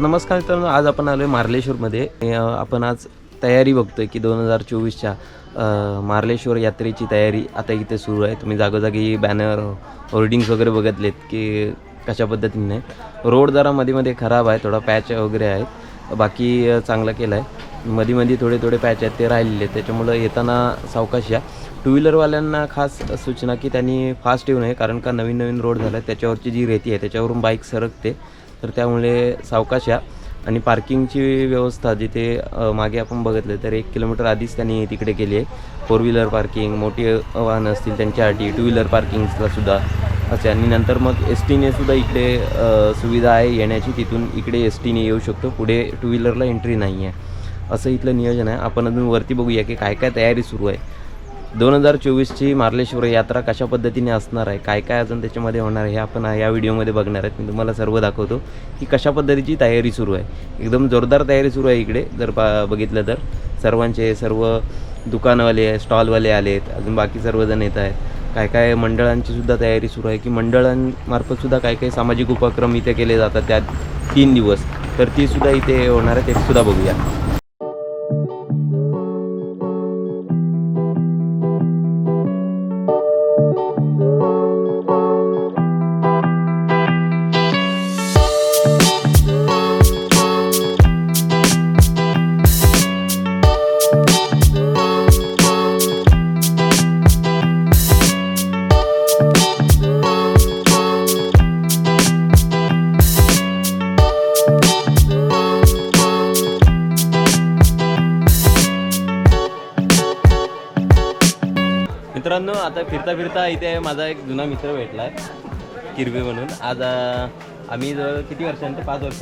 नमस्कार मित्रांनो आज आपण आलो आहे मार्लेश्वरमध्ये आपण आज तयारी बघतोय की दोन हजार चोवीसच्या मार्लेश्वर यात्रेची तयारी आता इथे सुरू आहे. तुम्ही जागोजागी बॅनर होर्डिंग्स वगैरे बघितलेत की कशा पद्धतीने. रोड जरा मध्ये मध्ये खराब आहे थोडा पॅच वगैरे आहेत. बाकी चांगला केला आहे मध्ये मध्ये थोडे थोडे पॅच आहेत ते राहिलेले आहेत. त्याच्यामुळं येताना सावकाश या. टू व्हीलरवाल्यांना खास सूचना की त्यांनी फास्ट येऊ नये कारण का नवीन नवीन रोड झाला आहे त्याच्यावरची जी रेती आहे त्याच्यावरून बाईक सरकते. तर त्यामुळे सावकाश या. आणि पार्किंगची व्यवस्था जिथे मागे आपण बघितलं तर एक किलोमीटर आधीच त्यांनी तिकडे केली आहे. फोर व्हीलर पार्किंग मोठी वाहनं असतील त्यांच्यासाठी टू व्हीलर पार्किंगला सुद्धा असे. आणि नंतर मग एस टीने सुद्धा इकडे सुविधा आहे येण्याची. तिथून इकडे एस टीने येऊ शकतो. पुढे टू व्हीलरला एंट्री नाही आहे असं इथलं नियोजन आहे. आपण अजून वरती बघूया की काय काय तयारी सुरू आहे. दोन हजार चोवीसची मार्लेश्वर यात्रा कशा पद्धतीने असणार आहे? काय काय अजून त्याच्यामध्ये होणार आहे हे आपण या व्हिडिओमध्ये बघणार आहेत. मी तुम्हाला सर्व दाखवतो की कशा पद्धतीची तयारी सुरू आहे. एकदम जोरदार तयारी सुरू आहे इकडे जर पा बघितलं तर. सर्वांचे सर्व दुकानवाले स्टॉलवाले आले आहेत अजून बाकी सर्वजण येत आहेत. काय काय मंडळांची सुद्धा तयारी सुरू आहे की मंडळांमार्फत सुद्धा काय काय सामाजिक उपक्रम इथे केले जातात त्यात तीन दिवस. तर ती सुद्धा इथे होणार आहे ते सुद्धा बघूया. आता फिरता फिरता इथे माझा एक जुना मित्र भेटला आहे किरवे म्हणून. आज आम्ही जवळ किती वर्षानंतर? पाच वर्ष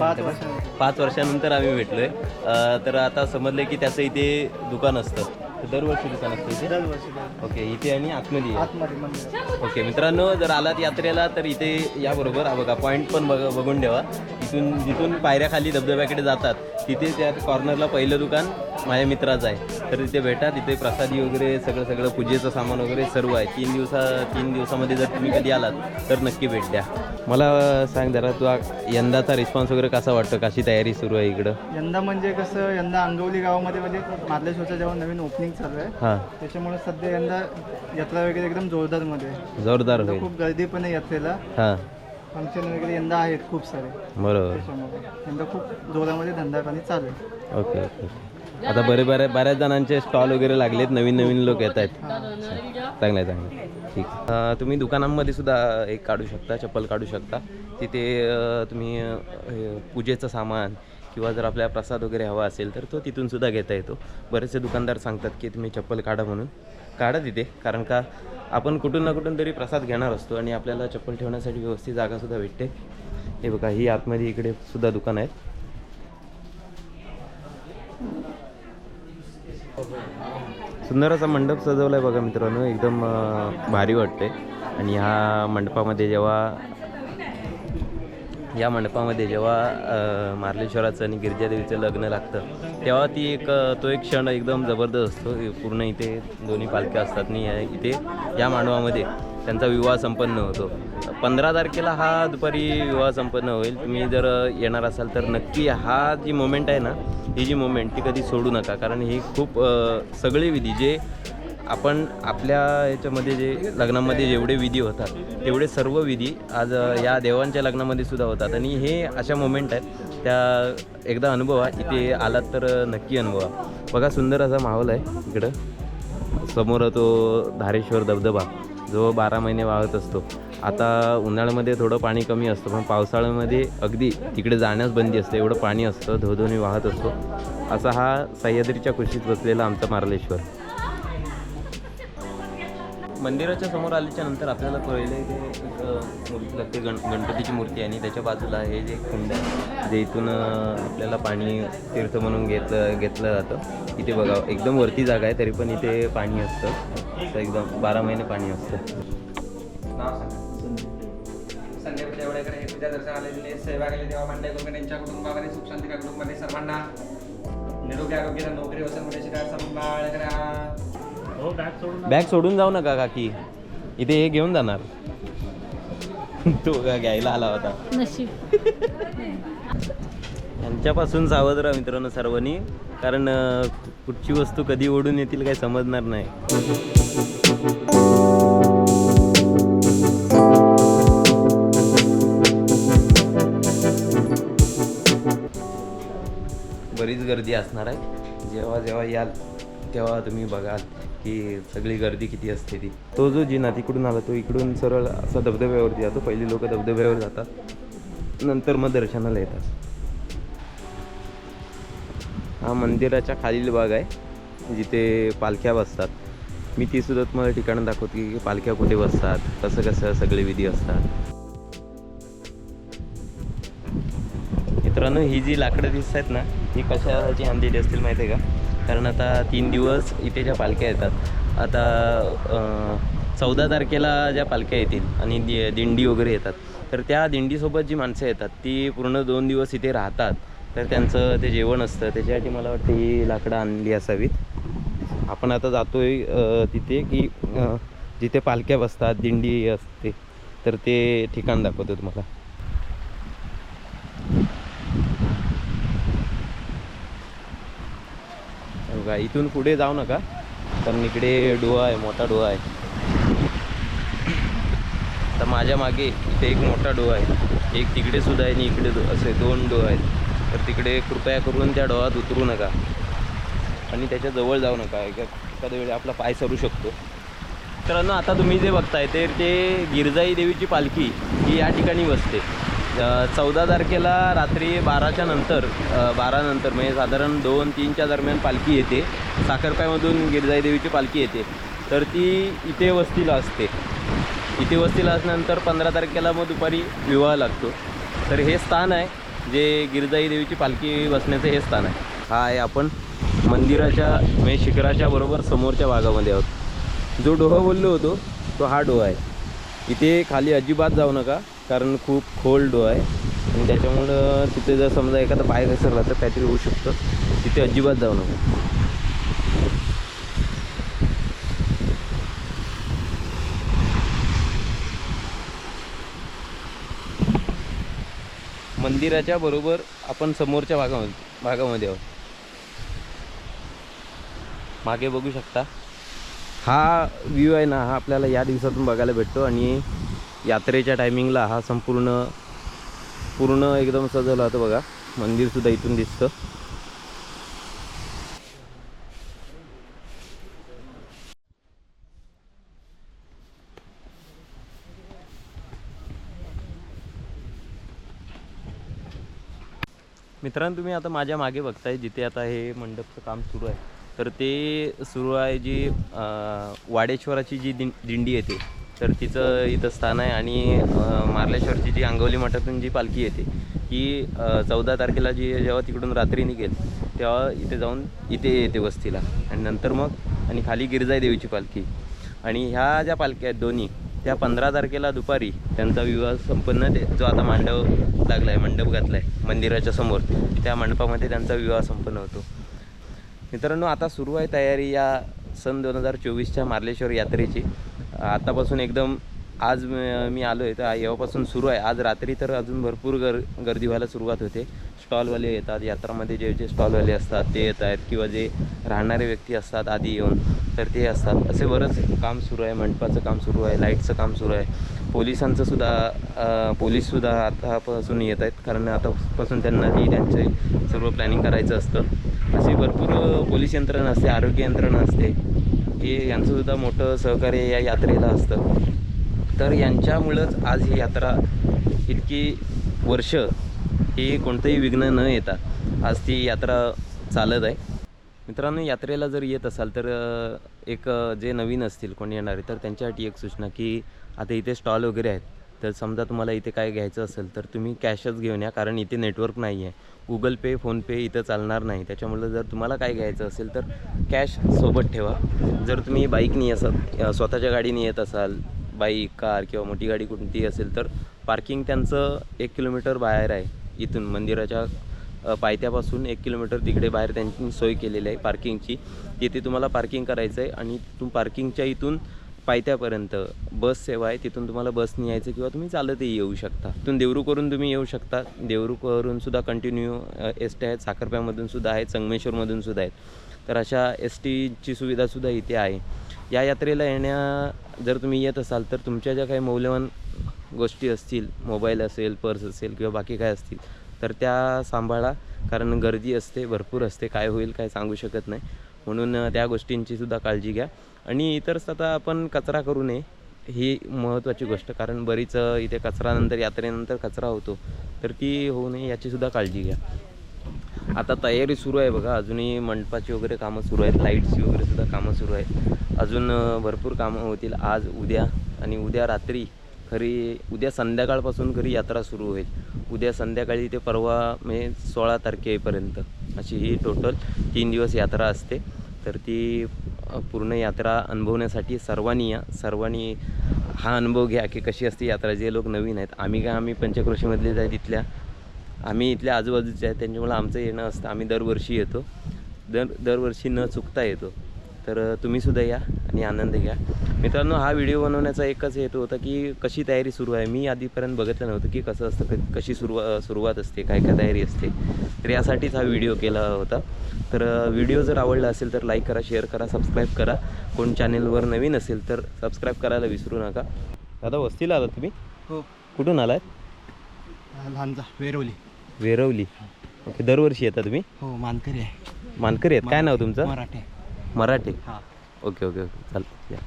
पाच वर्षानंतर. आम्ही भेटलोय. अं, तर आता समजलं की त्याचं इथे दुकान असतं. दरवर्षी दुकान असतं इथे? दरवर्षी ओके इथे आणि आतमध्ये. आहे. आतमध्ये मंदिर. ओके मित्रांनो जर आलात यात्रेला तर इथे याबरोबर हा बघा पॉईंट पण बघ बघून ठेवा. इथून जिथून पायऱ्या खाली धबधब्याकडे जातात तिथे त्या कॉर्नरला पहिलं दुकान माझ्या मित्राचं आहे. तर तिथे भेटा तिथे प्रसादी वगैरे सगळं सगळं पूजेचं सामान वगैरे सर्व आहे. तीन दिवसा तीन दिवसामध्ये जर तुम्ही कधी आलात तर नक्की भेट द्या. मला सांग जरा तुला यंदाचा रिस्पॉन्स वगैरे कसा वाटतो? कशी तयारी सुरू आहे इकडं? यंदा म्हणजे कसं यंदा अंगवली गावामध्ये म्हणजे मार्लेश्वरचं जेव्हा नवीन ओपनिंग चालू आहे. हां. त्याच्यामुळे सध्या यंदा यात्रा वगैरे एकदम जोरदारमध्ये आहे. जोरदार होईल. खूप गर्दी पण आहे यात्रेला. हां. फंक्शन वगैरे यंदा आहेत खूप सारे. बरोबर. त्याच्यामुळे यंदा खूप जोरामध्ये धंदा पाणी चालू आहे. Okay okay okay. आता बरे बरे बऱ्याच जणांचे स्टॉल वगैरे लागलेत नवीन नवीन लोक येत आहेत. चांगलं आहे चांगलं आहे. ठीक. अं, तुम्ही दुकानांमध्ये सुद्धा एक काढू शकता चप्पल काढू शकता. तिथे अं, तुम्ही अं, हे, पूजेचं सामान किंवा जर आपल्याला प्रसाद वगैरे हवा असेल तर तो तिथून सुद्धा घेता येतो. बरेचसे दुकानदार सांगतात की तुम्ही चप्पल काढा म्हणून. काढा तिथे कारण का आपण कुठून ना कुठून तरी प्रसाद घेणार असतो आणि आपल्याला चप्पल ठेवण्यासाठी व्यवस्थित जागासुद्धा भेटते. हे बघा ही आतमध्ये इकडे सुद्धा दुकान आहेत. सुंदर असा मंडप सजवला आहे बघा मित्रांनो एकदम भारी वाटते आणि ह्या मंडपामध्ये जेव्हा या मंडपामध्ये जेव्हा मार्लेश्वराचं आणि गिरिजादेवीचं लग्न लागतं तेव्हा ती एक तो एक क्षण एकदम जबरदस्त असतो. पूर्ण इथे दोन्ही पालख्या असतात आणि या- इथे या मांडवामध्ये त्यांचा विवाह संपन्न होतो. पंधरा तारखेला हा दुपारी विवाह संपन्न होईल. तुम्ही जर येणार असाल तर नक्की हा जी मोमेंट आहे ना ही जी मोमेंट ती कधी सोडू नका. कारण ही खूप सगळी विधी जे आपण आपल्या याच्यामध्ये जे लग्नामध्ये जेवढे विधी होतात तेवढे सर्व विधी आज या देवांच्या लग्नामध्ये सुद्धा होतात. आणि हे अशा मोमेंट आहेत त्या एकदा अनुभवा इथे आलात तर नक्की अनुभवा. बघा सुंदर असा माहोल आहे इकडं. समोर तो धारेश्वर धबधबा जो बारा महिने वाहत असतो. आता उन्हाळ्यामध्ये थोडं पाणी कमी असतं पण पावसाळ्यामध्ये अगदी तिकडे जाण्यास बंदी असते. एवढं पाणी असतं धोधोनी वाहत असतो. असा हा सह्याद्रीच्या कुशीत बसलेला आमचा मार्लेश्वर. मंदिराच्या समोर आल्याच्यानंतर आपल्याला पहिले ते एक मूर्ती लागते गण गणपतीची मूर्ती आणि त्याच्या बाजूला हे जे कुंड आहे जे इथून आपल्याला पाणी तीर्थ म्हणून घेतलं घेतलं जातं. इथे बघा एकदम वरती जागा आहे तरी पण इथे पाणी असतं. असं एकदम बारा महिने पाणी असतं. संजय देवडेकर पूजा दर्शन आलेले सेवा केली तेव्हा मांडे यांच्या कुटुंबामध्ये सुख शांती कुटुंबाने सर्वांना निरोगी आरोग्य नोकरी व्यवसाय शिकार सांभाळ करा बॅग सोडून जाऊ नका काकी. इथे हे घेऊन जाणार. तो का घ्यायला आला होता. नशीब. यांच्यापासून सावध राहा मित्रांनो सर्वांनी. कारण कुठची वस्तू कधी ओढून येतील काही समजणार नाही. बरीच गर्दी असणार आहे. जेव्हा जेव्हा याल तेव्हा तुम्ही बघाल. की सगळी गर्दी किती असते ती. तो जो जिना तिकडून आला तो इकडून सरळ असा धबधब्यावरती जातो. पहिली लोक धबधब्यावर जातात. नंतर मग दर्शनाला येतात. हा मंदिराच्या खालील भाग आहे जिथे पालख्या बसतात. मी ती सुद्धा तुम्हाला ठिकाणं दाखवतो की पालख्या कुठे बसतात कसं कसं सगळे विधी असतात. मित्रांनो ही जी लाकडं दिसत आहेत ना ही कशाची आणलेली असतील माहिती आहे का? कारण आता तीन दिवस इथे ज्या पालख्या येतात आता चौदा तारखेला ज्या पालख्या येतील आणि दि दिंडी वगैरे येतात तर त्या दिंडीसोबत जी माणसं येतात ती पूर्ण दोन दिवस इथे राहतात. तर त्यांचं ते जेवण असतं. त्याच्यासाठी मला वाटतं ही लाकडं आणली असावीत. आपण आता जातोय आहे तिथे की जिथे पालख्या बसतात दिंडी असते तर ते ठिकाण दाखवतो तुम्हाला. बघा इथून पुढे जाऊ नका कारण इकडे डोहा आहे मोठा डोहा आहे. तर माझ्या मागे इथे एक मोठा डोहा आहे. एक तिकडे सुद्धा आहे आणि इकडे असे दोन डोहा आहेत. तर तिकडे कृपया करून त्या डोहात उतरू नका. आणि त्याच्याजवळ जाऊ नका. एखाद्या वेळी आपला पाय सरू शकतो. मित्रांनो आता तुम्ही जे बघताय ते ते गिरजाई देवीची पालखी ही या ठिकाणी बसते. चौदा तारखेला रात्री बाराच्या नंतर बारानंतर म्हणजे साधारण दोन तीनच्या दरम्यान पालखी येते. साखरपायमधून गिरजाई देवीची पालखी येते. तर ती इथे वस्तीला असते. इथे वस्तीला असल्यानंतर पंधरा तारखेला मग दुपारी विवाह लागतो. तर हे स्थान आहे जे गिरजाई देवीची पालखी बसण्याचं हे स्थान आहे. हा आहे आपण मंदिराच्या म्हणजे शिखराच्या बरोबर समोरच्या भागामध्ये आहोत. जो डोहा बोललो होतो तो हा डोहा आहे. इथे खाली अजिबात जाऊ नका. कारण खूप खोल आहे. आणि त्याच्यामुळं तिथे जर समजा एखादा पाय घसरला तर काहीतरी होऊ शकतं. तिथे अजिबात जाऊ नका. मंदिराच्या बरोबर आपण समोरच्या भागामध्ये भागामध्ये आहोत. मागे बघू शकता. हा व्ह्यू आहे ना हा आपल्याला या दिवसातून बघायला भेटतो. आणि यात्रेच्या टायमिंगला हा संपूर्ण पूर्ण एकदम सजवला होतं बघा. मंदिरसुद्धा इथून दिसतं. मित्रांनो तुम्ही आता माझ्या मागे बघताय जिथे आता हे मंडपचं काम सुरू आहे. तर ते सुरू आहे जी वाडेश्वराची जी दिं दिंडी येते तर तिचं इथं स्थान आहे आणि मार्लेश्वरची जी अंगवली मठातून जी पालखी येते ही चौदा तारखेला जी जेव्हा तिकडून रात्री निघेल तेव्हा इथे जाऊन इथे येते वस्तीला. आणि नंतर मग आणि खाली गिरजाई देवीची पालखी. आणि ह्या ज्या पालख्या आहेत दोन्ही त्या पंधरा तारखेला दुपारी त्यांचा विवाह संपन्न ते जो आता मांडव लागला आहे मंडप घातला आहे मंदिराच्या समोर त्या मंडपामध्ये त्यांचा विवाह संपन्न होतो. मित्रांनो आता सुरू आहे तयारी या सन दोन हजार चोवीसच्या मार्लेश्वर यात्रेची. आतापासून एकदम आज मी आलो आहे तर येवापासून सुरू आहे. आज रात्री तर अजून भरपूर गर गर्दी व्हायला सुरुवात होते. स्टॉलवाले येतात यात्रामध्ये जे जे स्टॉलवाले असतात ते येत आहेत किंवा जे राहणारे व्यक्ती असतात आधी येऊन तर ते असतात. असे बरंच काम सुरू आहे. मंडपाचं काम सुरू आहे. लाईटचं काम सुरू आहे. पोलिसांचं सुद्धा पोलीससुद्धा आतापासून येत आहेत. कारण आतापासून त्यांनाही त्यांचे सर्व प्लॅनिंग करायचं असतं. अशी भरपूर पोलीस यंत्रणा असते आरोग्य यंत्रणा असते. की यांचंसुद्धा मोठं सहकार्य या यात्रेला असतं. तर यांच्यामुळंच आज ही यात्रा इतकी वर्ष ही कोणतंही विघ्न न येता आज ती यात्रा चालत आहे. मित्रांनो यात्रेला जर येत असाल तर एक जे नवीन असतील कोणी येणारे तर त्यांच्यासाठी एक सूचना की आता इथे स्टॉल वगैरे आहेत. तर समजा तुम्हाला इथे काय घ्यायचं असेल तर तुम्ही कॅशच घेऊन या कारण इथे नेटवर्क नाही आहे. गुगल पे फोनपे इथं चालणार नाही. त्याच्यामुळं जर तुम्हाला काय घ्यायचं असेल तर कॅश सोबत ठेवा. जर तुम्ही बाईकनी असाल स्वतःच्या गाडीने येत असाल बाईक कार किंवा मोठी गाडी कोणती असेल तर पार्किंग त्यांचं एक किलोमीटर बाहेर आहे इथून. मंदिराच्या पायथ्यापासून एक किलोमीटर तिकडे बाहेर त्यांची सोय केलेली आहे पार्किंगची. तिथे तुम्हाला पार्किंग करायचं आहे आणि तुम पार्किंगच्या इथून पायथ्यापर्यंत. बस सेवा आहे तिथून तुम्हाला बसने यायचं किंवा तुम्ही चालतही येऊ शकता. तिथून देवरूकवरून तुम्ही येऊ शकता. देवरूकवरून सुद्धा कंटिन्यू एस टी आहेत साखरप्यामधून सुद्धा आहेत संगमेश्वरमधून सुद्धा आहेत. तर अशा एस टीची सुविधासुद्धा इथे आहे. या यात्रेला येण्या जर तुम्ही येत असाल तर तुमच्या ज्या काही मौल्यवान गोष्टी असतील मोबाईल असेल पर्स असेल किंवा बाकी काय असतील तर त्या सांभाळा. कारण गर्दी असते भरपूर असते. काय होईल काय सांगू शकत नाही. म्हणून त्या गोष्टींची सुद्धा काळजी घ्या. आणि इतरच आता आपण कचरा करू नये ही महत्त्वाची गोष्ट. कारण बरीच इथे कचरानंतर यात्रेनंतर कचरा होतो. तर ती होऊ नये याचीसुद्धा काळजी घ्या. आता तयारी सुरू आहे बघा. अजूनही मंडपाची वगैरे कामं सुरू आहेत. लाईट्सची वगैरे सुद्धा कामं सुरू आहेत. अजून भरपूर कामं होतील. आज उद्या आणि उद्या रात्री खरी उद्या संध्याकाळपासून खरी यात्रा सुरू होईल. उद्या संध्याकाळी ते परवा म्हणजे सोळा तारखेपर्यंत अशी ही टोटल तीन दिवस यात्रा असते. तर ती पूर्ण यात्रा अनुभवण्यासाठी सर्वांनी या सर्वांनी हा अनुभव घ्या की कशी असते यात्रा. जे लोक नवीन आहेत आम्ही काय आम्ही पंचक्रोशीमधलेच आहेत तिथल्या? आम्ही इथल्या आजूबाजूचे आहेत त्यांच्यामुळे आमचं येणं असतं. आम्ही दरवर्षी येतो. दर दरवर्षी न चुकता येतो. तर तुम्हीसुद्धा या आणि आनंद घ्या. मित्रांनो हा व्हिडिओ बनवण्याचा एकच हेतू होता की कशी तयारी सुरू आहे. मी आधीपर्यंत बघितलं नव्हतं की कसं असतं क- कशी सुरुवा सुरुवात असते काय काय तयारी असते. तर यासाठीच हा व्हिडिओ केला होता. तर व्हिडिओ जर आवडला असेल तर लाईक करा शेअर करा सबस्क्राईब करा. कोण चॅनेलवर नवीन असेल तर सबस्क्राईब करायला विसरू नका. दादा वस्तीला आलात तुम्ही? हो. कुठून आलात लहानचा वेरवली वेरवली ओके दरवर्षी येता तुम्ही? हो मानकरी आहे. मानकरी आहेत. काय नाव तुमचं? मराठी. मराठी. हां. Okay okay okay. चालतं या.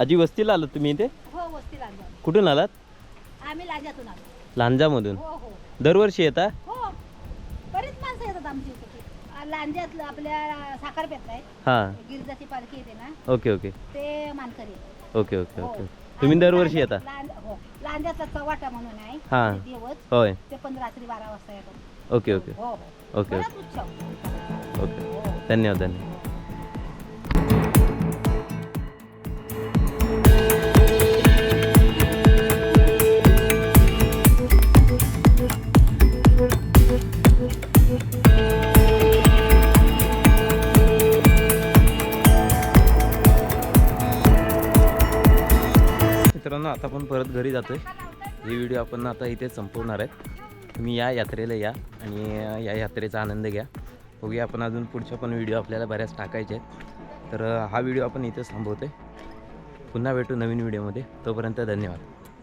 आजी वस्तीला आलात तुम्ही इथे? हो वस्ती लांजा कुठून आलात? आम्ही लांजातून आलो. लांजामधून. हो हो. दरवर्षी येता? हो. बरीच माणसं येतात इथे. लांजात आपल्या साखरपेत आहे हां. गिरजाची पालखी येते ना? Okay okay. ते मानकरी. ओके ओके हो. ओके. तुम्ही आणि दरवर्षी येता? लांजा- लांजा- हो. लांजाचा चव्हाटा म्हणून आहे. हां. ते देवच होय. ते पण रात्री बारा वाजता येतात. Okay okay. हो हो. ओके बराच उत्सव. ओके. हो धन्यवाद धन्यवाद. आता आपण परत घरी जातो आहे हे व्हिडिओ आपण आता इथे संपवणार आहे तुम्ही या यात्रेला या आणि या यात्रेचा आनंद घ्या. बघूया आपण अजून पुढच्या पण व्हिडिओ आपल्याला बऱ्याच टाकायचे आहेत. तर हा व्हिडिओ आपण इथेच थांबवतो आहे पुन्हा भेटू नवीन व्हिडिओमध्ये. तोपर्यंत धन्यवाद.